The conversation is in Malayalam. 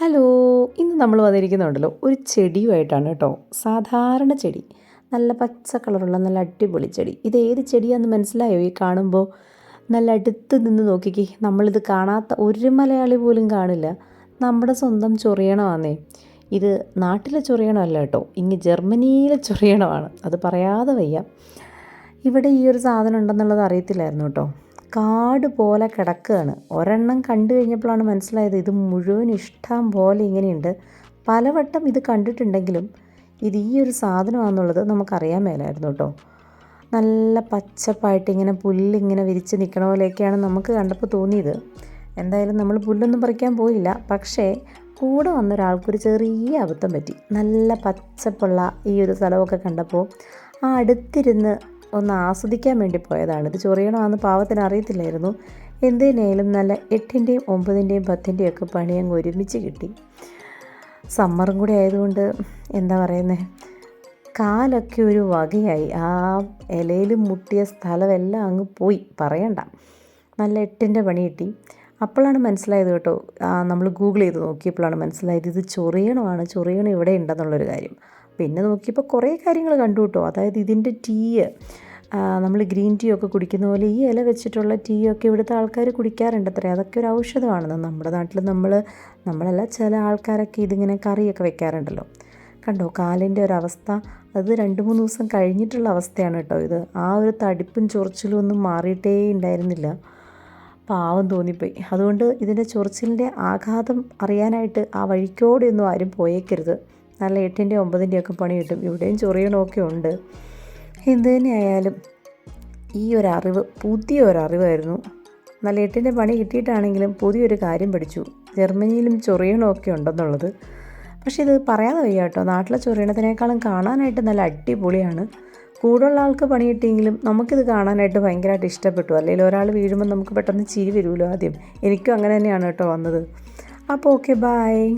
ഹലോ ഇന്ന് നമ്മൾ വന്നിരിക്കുന്നുണ്ടല്ലോ ഒരു ചെടിയുമായിട്ടാണ് കേട്ടോ. സാധാരണ ചെടി നല്ല പച്ച കളറുള്ള നല്ല അടിപൊളി ചെടി. ഇത് ഏത് ചെടിയാണെന്ന് മനസ്സിലായോ? ഈ കാണുമ്പോൾ നല്ല അടുത്ത് നിന്ന് നോക്കിക്കേ നമ്മളിത് കാണാത്ത ഒരു മലയാളി പോലും കാണില്ല. നമ്മുടെ സ്വന്തം ചൊറിയണമാന്നേ. ഇത് നാട്ടിലെ ചൊറിയണമല്ല കേട്ടോ ഇങ്ങ് ജർമ്മനിയിലെ ചൊറിയണമാണ്. അത് പറയാതെ വയ്യ. ഇവിടെ ഈ ഒരു സാധനം ഉണ്ടെന്നുള്ളത് അറിയത്തില്ലായിരുന്നു കേട്ടോ. കാട് പോലെ കിടക്കുകയാണ്. ഒരെണ്ണം കണ്ടു കഴിഞ്ഞപ്പോഴാണ് മനസ്സിലായത് ഇത് മുഴുവൻ ഇഷ്ടം പോലെ ഇങ്ങനെയുണ്ട്. പലവട്ടം ഇത് കണ്ടിട്ടുണ്ടെങ്കിലും ഇത് ഈ ഒരു സാധനമാണെന്നുള്ളത് നമുക്കറിയാൻ മേലായിരുന്നു കേട്ടോ. നല്ല പച്ചപ്പായിട്ട് ഇങ്ങനെ പുല്ലിങ്ങനെ വിരിച്ച് നിൽക്കണ പോലെയൊക്കെയാണ് നമുക്ക് കണ്ടപ്പോൾ തോന്നിയത്. എന്തായാലും നമ്മൾ പുല്ലൊന്നും പറിക്കാൻ പോയില്ല. പക്ഷേ കൂടെ വന്ന ഒരാൾക്കൊരു ചെറിയ അബദ്ധം പറ്റി. നല്ല പച്ചപ്പുള്ള ഈ ഒരു സ്ഥലമൊക്കെ കണ്ടപ്പോൾ ആ അടുത്തിരുന്ന് ഒന്ന് ആസ്വദിക്കാൻ വേണ്ടി പോയതാണ്. ഇത് ചൊറിയണമെന്ന് പാവത്തിന് അറിയത്തില്ലായിരുന്നു. എന്തിനേലും നല്ല എട്ടിന്റെയും ഒമ്പതിന്റെയും പത്തിന്റെയും ഒക്കെ പണി അങ്ങ് ഒരുമിച്ച് കിട്ടി. സമ്മറും കൂടി ആയതുകൊണ്ട് എന്താ പറയുന്നത് കാലൊക്കെ ഒരു വകയായി. ആ ഇലയിൽ മുട്ടിയ സ്ഥലമെല്ലാം അങ്ങ് പോയി. പറയണ്ട. നല്ല എട്ടിന്റെ പണി കിട്ടി. അപ്പോഴാണ് മനസ്സിലായത് കേട്ടോ. നമ്മൾ ഗൂഗിൾ ചെയ്ത് നോക്കിയപ്പോഴാണ് മനസ്സിലായത് ഇത് ചൊറിയണമാണ് ചൊറിയണം ഇവിടെ ഉണ്ടെന്നുള്ളൊരു കാര്യം. പിന്നെ നോക്കിയപ്പോൾ കുറേ കാര്യങ്ങൾ കണ്ടു കേട്ടോ. അതായത് ഇതിന്റെ ടീ നമ്മൾ ഗ്രീൻ ടീ ഒക്കെ കുടിക്കുന്ന പോലെ ഈ ഇല വെച്ചിട്ടുള്ള ടീ ഒക്കെ ഇവിടുത്തെ ആൾക്കാർ കുടിക്കാറുണ്ട് അത്രേ അതൊക്കെ ഒരു ഔഷധമാണെന്ന് നമ്മുടെ നാട്ടിൽ നമ്മൾ നമ്മളല്ല ചില ആൾക്കാരൊക്കെ ഇതിങ്ങനെ കറിയൊക്കെ വെക്കാറുണ്ടല്ലോ. കണ്ടോ കാലിന്റെ ഒരവസ്ഥ. അത് രണ്ട് മൂന്ന് ദിവസം കഴിഞ്ഞിട്ടുള്ള അവസ്ഥയാണ് കേട്ടോ ഇത്. ആ ഒരു തടിപ്പും ചൊറിച്ചിലും ഒന്നും മാറിയിട്ടേ ഉണ്ടായിരുന്നില്ല പാവം തോന്നിപ്പോയി. അതുകൊണ്ട് ഇതിന്റെ ചൊറിച്ചിലിന്റെ ആഘാതം അറിയാനായിട്ട് ആ വഴിക്കോടെയൊന്നും ആരും പോയേക്കരുത്. നല്ല എട്ടിന്റെ ഒമ്പതിന്റെ ഒക്കെ പണി കിട്ടും. ഇവിടെയും ചൊറിയണമൊക്കെ ഉണ്ട്. എന്ത് തന്നെയായാലും ഈ ഒരു അറിവ് പുതിയ ഒരു അറിവായിരുന്നു എട്ടിന്റെ പണി കിട്ടിയിട്ടാണെങ്കിലും പുതിയൊരു കാര്യം പഠിച്ചു ജർമ്മനിയിലും ചൊറിയണമൊക്കെ ഉണ്ടെന്നുള്ളത്. പക്ഷേ ഇത് പറയാതെ വയ്യ കേട്ടോ. നാട്ടിലെ ചൊറിയണത്തിനേക്കാളും കാണാനായിട്ട് നല്ല അടിപൊളിയാണ്. കൂടുള്ള ആൾക്ക് പണി കിട്ടിയെങ്കിലും നമുക്കിത് കാണാനായിട്ട് ഭയങ്കരമായിട്ട് ഇഷ്ടപ്പെട്ടു. അല്ലെങ്കിൽ ഒരാൾ വീഴുമ്പോൾ നമുക്ക് പെട്ടെന്ന് ചിരി വരുമല്ലോ ആദ്യം. എനിക്കും അങ്ങനെ തന്നെയാണ് കേട്ടോ വന്നത്. അപ്പോൾ ഓക്കെ ബായ്